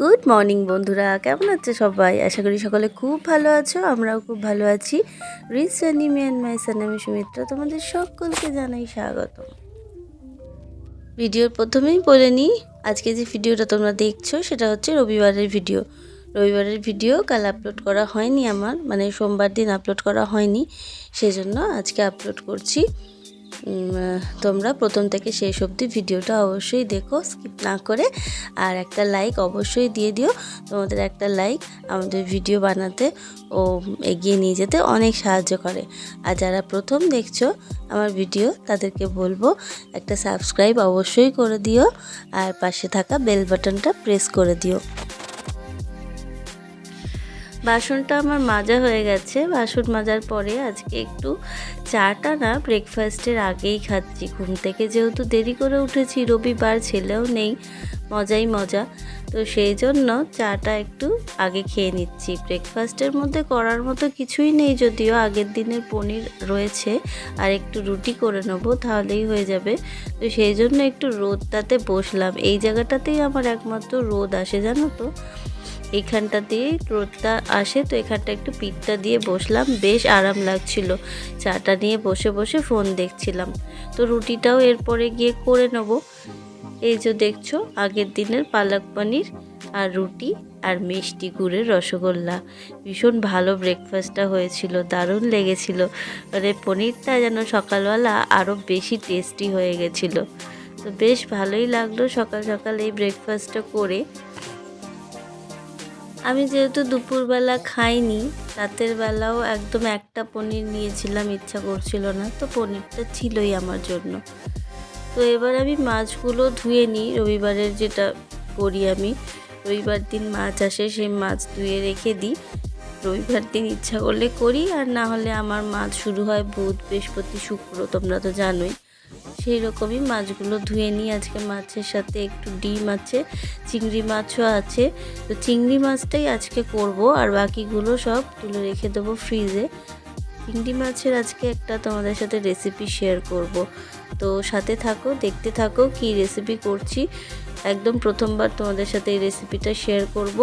Good morning বন্ধুরা, কেমন আছে সবাই? আশা করি সকলে খুব ভালো আছো, আমরাও খুব ভালো আছি। রিস সানিমি অ্যান্ড মাই সান আমি সুমিত্রা, তোমাদের সকলকে জানাই স্বাগত ভিডিওর প্রথমেই বলে নিই, আজকে যে ভিডিওটা তোমরা দেখছ সেটা হচ্ছে রবিবারের ভিডিও। রবিবারের ভিডিও কাল আপলোড করা হয়নি আমার মানে সোমবার দিন আপলোড করা হয়নি, সেজন্য আজকে আপলোড করছি। তোমরা প্রথম থেকে শেষ অবধি ভিডিওটা অবশ্যই দেখো স্কিপ না করে। আর একটা লাইক অবশ্যই দিয়ে দিও। তোমাদের একটা লাইক আমাদের ভিডিও বানাতে ও এগিয়ে নিয়ে যেতে অনেক সাহায্য করে। আর যারা প্রথম দেখছ আমার ভিডিও তাদেরকে বলব একটা সাবস্ক্রাইব অবশ্যই করে দিও। আর পাশে থাকা বেল বাটনটা প্রেস করে দিও। বাসনটা আমার মাজা হয়ে গেছে। বাসন মাজার পরে আজকে একটু চাটা না ব্রেকফাস্টের আগেই খাচ্ছি। ঘুম থেকে যেহেতু দেরি করে উঠেছি, রবিবার ছেলেও নেই, মজাই মজা। তো সেই জন্য চাটা একটু আগে খেয়ে নিচ্ছি। ব্রেকফাস্টের মধ্যে করার মতো কিছুই নেই, যদিও আগের দিনের পনির রয়েছে আর একটু রুটি করে নেব, তাহলেই হয়ে যাবে। তো সেই জন্য একটু রোদটাতে বসলাম। এই জায়গাটাতেই আমার একমাত্র রোদ আসে, জানো তো? এখানটা দিয়ে রোদটা আসে, তো এখানটা একটু পিঠটা দিয়ে বসলাম। বেশ আরাম লাগছিল। চাটা নিয়ে বসে বসে ফোন দেখছিলাম। তো রুটিটাও এরপরে গিয়ে করে নেব। এই যে দেখছ, আগের দিনের পালক পনির আর রুটি আর মিষ্টি গুড়ের রসগোল্লা। ভীষণ ভালো ব্রেকফাস্টটা হয়েছিল, দারুণ লেগেছিল। মানে পনিরটা যেন সকালবেলা আরও বেশি টেস্টি হয়ে গেছিল। তো বেশ ভালোই লাগল সকাল সকাল এই ব্রেকফাস্টটা করে। আমি যেহেতু দুপুরবেলা খাইনি, রাতের বেলাও একদম একটা পনির নিয়েছিলাম, ইচ্ছা করছিল না, তো পনিরটা ছিলই আমার জন্য। তো এবার আমি মাছগুলো ধুয়ে নিই, রবিবারের যেটা করি আমি, রবিবার দিন মাছ আসে, সেই মাছ ধুয়ে রেখে দিই। রবিবার দিন ইচ্ছা করলে করি, আর না হলে আমার মাছ শুরু হয় বুধ, বৃহস্পতি, শুক্র, তোমরা তো জানোই। সেই রকমই মাছগুলো ধুয়ে নিই। আজকে মাছের সাথে একটু ডিম আছে, চিংড়ি মাছও আছে। তো চিংড়ি মাছটাই আজকে করব আর বাকিগুলো সব তুলে রেখে দেবো ফ্রিজে চিংড়ি মাছের আজকে একটা তোমাদের সাথে রেসিপি শেয়ার করব। তো সাথে থাকো, দেখতে থাকো কি রেসিপি করছি। একদম প্রথমবার তোমাদের সাথে এই রেসিপিটা শেয়ার করব।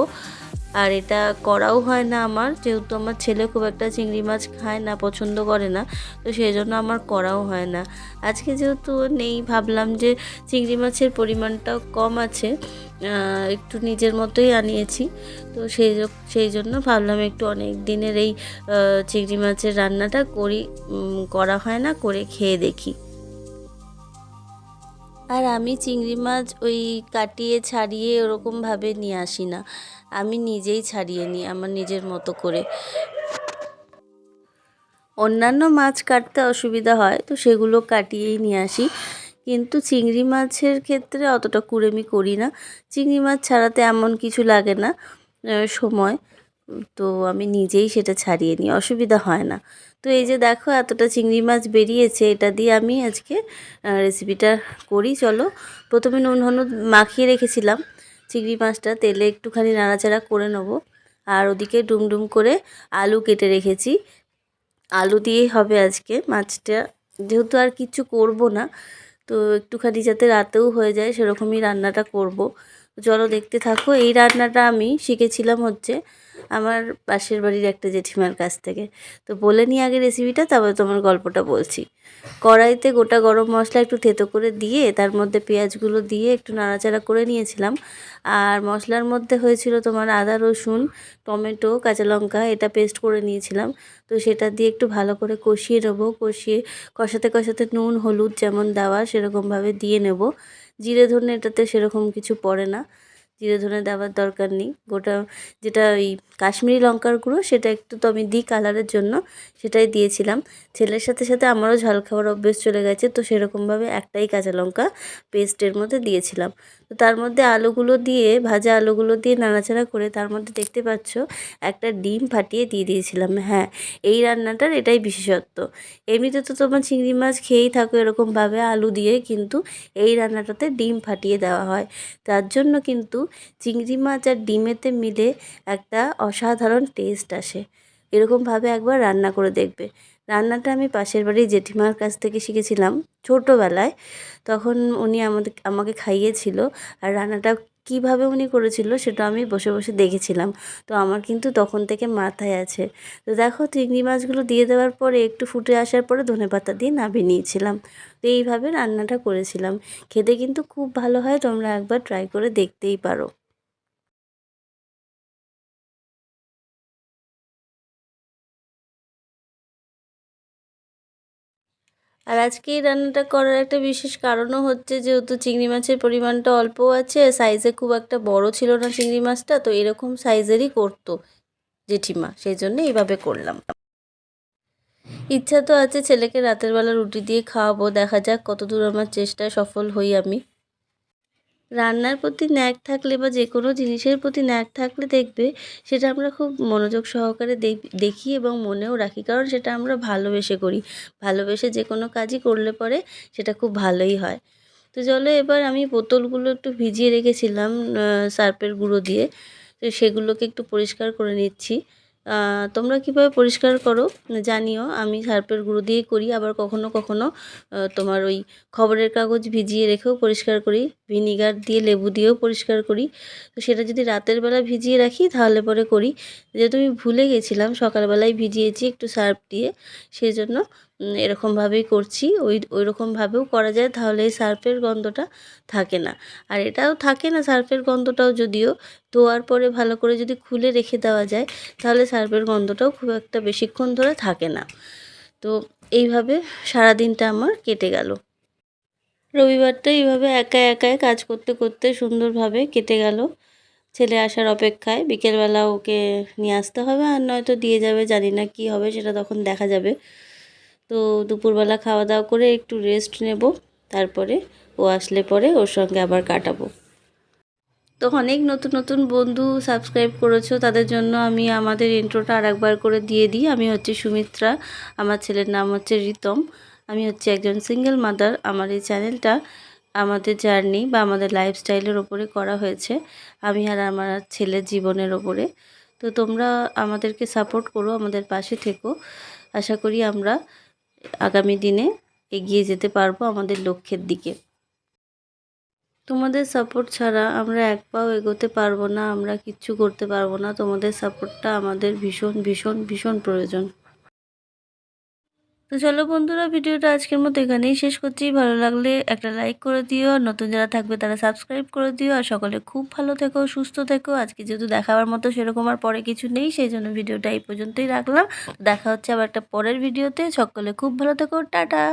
আর এটা করাও হয় না আমার, যেহেতু আমার ছেলে খুব একটা চিংড়ি মাছ খায় না, পছন্দ করে না, তো সেই জন্য আমার করাও হয় না। আজকে যেহেতু নেই, ভাবলাম যে চিংড়ি মাছের পরিমাণটাও কম আছে একটু নিজের মতোই আনিয়েছি। তো সেই সেই জন্য ভাবলাম একটু অনেক দিনের এই চিংড়ি মাছের রান্নাটা করি করা হয় না, করে খেয়ে দেখি। আর আমি চিংড়ি মাছ ওই কাটিয়ে ছাড়িয়ে ওরকমভাবে নিয়ে আসি না। আমি নিজেই ছাড়িয়ে নিই, আমার নিজের মতো করে। অন্যান্য মাছ কাটতে অসুবিধা হয়, তো সেগুলো কাটিয়েই নিয়ে আসি। কিন্তু চিংড়ি মাছের ক্ষেত্রে অতটা কুড়েমি করি না। চিংড়ি মাছ ছাড়াতে এমন কিছু লাগে না সময়। তো আমি নিজেই সেটা ছাড়িয়ে নিই, অসুবিধা হয় না। তো এই যে দেখো এতটা চিংড়ি মাছ বেরিয়েছে, এটা দিয়ে আমি আজকে রেসিপিটা করি, চলো। প্রথমে নুন, হলুদ মাখিয়ে রেখেছিলাম। চিংড়ি মাছটা তেলে একটুখানি নাড়াচাড়া করে নেব। আর ওদিকে ডুমডুম করে আলু কেটে রেখেছি। আলু দিয়েই হবে আজকে মাছটা। যেহেতু আর কিছু করব না তো একটুখানি যাতে রাতেও হয়ে যায় সেরকমই রান্নাটা করব। চলো দেখতে থাকো। এই রান্নাটা আমি শিখেছিলাম হচ্ছে আমার পাশের বাড়ির একটা জেঠিমার কাছ থেকে। তো বলে নিই আগে রেসিপিটা তারপরে তোমার গল্পটা বলছি। কড়াইতে গোটা গরম মশলা একটু থেতো করে দিয়ে, তার মধ্যে পেঁয়াজগুলো দিয়ে একটু নাড়াচাড়া করে নিয়েছিলাম। আর মশলার মধ্যে হয়েছিল তোমার আদা, রসুন, টমেটো, কাঁচা লঙ্কা, এটা পেস্ট করে নিয়েছিলাম। তো সেটা দিয়ে একটু ভালো করে কষিয়ে নেব। কষিয়ে কষাতে কষাতে নুন, হলুদ যেমন দেওয়া সেরকমভাবে দিয়ে নেব। জিরে ধনে এটাতে সেরকম কিছু পড়ে না। জিরে ধনে দেওয়ার দরকার নেই। গোটা যেটা ওই কাশ্মীরি লঙ্কার গুঁড়ো, সেটা একটু তো আমি দিই কালারের জন্য, সেটাই দিয়েছিলাম। ছেলের সাথে সাথে আমারও ঝাল খাওয়ার অভ্যেস চলে গেছে, তো সেরকমভাবে একটাই কাঁচা লঙ্কা পেস্টের মধ্যে দিয়েছিলাম। তো তার মধ্যে আলুগুলো দিয়ে, ভাজা আলুগুলো দিয়ে নাড়াচাড়া করে তার মধ্যে দেখতে পাচ্ছ একটা ডিম ফাটিয়ে দিয়ে দিয়েছিলাম। হ্যাঁ এই রান্নাটার এটাই বিশেষত্ব। এমনিতে তো তোমার চিংড়ি মাছ খেয়েই থাকো এরকমভাবে আলু দিয়ে, কিন্তু এই রান্নাটাতে ডিম ফাটিয়ে দেওয়া হয়। তার জন্য কিন্তু চিংড়ি মাছ আর ডিমেতে মিলে একটা অসাধারণ টেস্ট আসে। এরকমভাবে একবার রান্না করে দেখবে। রান্নাটা আমি পাশের বাড়ির জেঠিমার কাছ থেকে শিখেছিলাম ছোটোবেলায়। তখন উনি আমাদের, আমাকে খাইয়েছিল আর রান্নাটা কীভাবে উনি করেছিল সেটা আমি বসে বসে দেখেছিলাম। তো আমার কিন্তু তখন থেকে মাথায় আছে। তো দেখো চিংড়ি মাছগুলো দিয়ে দেওয়ার পরে একটু ফুটে আসার পরে ধনে পাতা দিয়ে নামিয়ে নিয়েছিলাম। তো এইভাবে রান্নাটা করেছিলাম। খেতে কিন্তু খুব ভালো হয়, তোমরা একবার ট্রাই করে দেখতেই পারো। আর আজকে এই রান্নাটা করার একটা বিশেষ কারণও হচ্ছে যেহেতু চিংড়ি মাছের পরিমাণটা অল্প আছে সাইজে খুব একটা বড় ছিল না চিংড়ি মাছটা, তো এরকম সাইজেরই করতো জেঠিমা সেই জন্য এইভাবে করলাম। ইচ্ছা তো আছে ছেলেকে রাতের বেলা রুটি দিয়ে খাওয়াবো, দেখা যাক কতদূর আমার চেষ্টায় সফল হই আমি। রান্নার প্রতি ন্যাক থাকলে বা যে কোনো জিনিসের প্রতি ন্যাক থাকলে দেখবে সেটা আমরা খুব মনোযোগ সহকারে দেখি এবং মনেও রাখি। কারণ সেটা আমরা ভালোবেসে করি। ভালোবেসে যে কোনো কাজই করলে পরে সেটা খুব ভালোই হয়। তো চলো এবার আমি বোতলগুলো একটু ভিজিয়ে রেখেছিলাম সার্পের গুঁড়ো দিয়ে। তো সেগুলোকে একটু পরিষ্কার করে নিচ্ছি। তোমরা কীভাবে পরিষ্কার করো জানিও। আমি সার্পের গুঁড়ো দিয়ে করি, আবার কখনো কখনো তোমার ওই খবরের কাগজ ভিজিয়ে রেখেও পরিষ্কার করি, ভিনিগার দিয়ে লেবু দিয়েও পরিষ্কার করি। তো সেটা যদি রাতের বেলা ভিজিয়ে রাখি, তাহলে পরে করি। যেহেতু আমি ভুলে গেছিলাম, সকালবেলায় ভিজিয়েছি একটু সার্প দিয়ে সেই জন্য এরকমভাবেই করছি। ওই ওই রকমভাবেও করা যায়, তাহলে এই সার্ফের গন্ধটা থাকে না। আর এটাও থাকে না সার্ফের গন্ধটাও যদিও ধোয়ার পরে ভালো করে যদি খুলে রেখে দেওয়া যায়, তাহলে সার্ফের গন্ধটাও খুব একটা বেশিক্ষণ ধরে থাকে না। তো এইভাবে সারা দিনটা আমার কেটে গেল। রবিবারটা এইভাবে একা একাই কাজ করতে করতে সুন্দরভাবে কেটে গেল। ছেলে আসার অপেক্ষায় বিকেলবেলা ওকে নিয়ে আসতে হবে, আর নয়তো দিয়ে যাবে, জানি না কি হবে, সেটা তখন দেখা যাবে। তো দুপুরবেলা খাওয়া দাওয়া করে একটু রেস্ট নেব। তারপরে ও আসলে পরে ওর সঙ্গে আবার কাটাবো। তো অনেক নতুন নতুন বন্ধু সাবস্ক্রাইব করেছ, তাদের জন্য আমি আমাদের ইন্ট্রোটা আর একবার করে দিয়ে দিই। আমি হচ্ছে সুমিত্রা, আমার ছেলের নাম হচ্ছে রিতম। আমি হচ্ছে একজন সিঙ্গেল মাদার আমার এই চ্যানেলটা আমাদের জার্নি বা আমাদের লাইফস্টাইলের ওপরে করা হয়েছে, আমি আর আমার ছেলের জীবনের ওপরে। তো তোমরা আমাদেরকে সাপোর্ট করো, আমাদের পাশে থেকো। আশা করি আমরা আগামী দিনে এগিয়ে যেতে পারব আমাদের লক্ষ্যের দিকে। তোমাদের সাপোর্ট ছাড়া আমরা এক পাও এগোতে পারব না, আমরা কিচ্ছু করতে পারব না। তোমাদের সাপোর্টটা আমাদের ভীষণ ভীষণ ভীষণ প্রয়োজন। তো চলো বন্ধুরা, ভিডিওটা আজকের মতো এখানেই শেষ করছি। ভালো লাগলে একটা লাইক করে দিও, আর নতুন যারা থাকবে তারা সাবস্ক্রাইব করে দিও। আর সকলে খুব ভালো থেকো, সুস্থ থেকো। আজকে যেহেতু দেখাবার মতো সেরকম আর পরে কিছু নেই, সেই জন্য ভিডিওটা এই পর্যন্তই রাখলাম। দেখা হচ্ছে আবার একটা পরের ভিডিওতে। সকলে খুব ভালো থেকো, টাটা।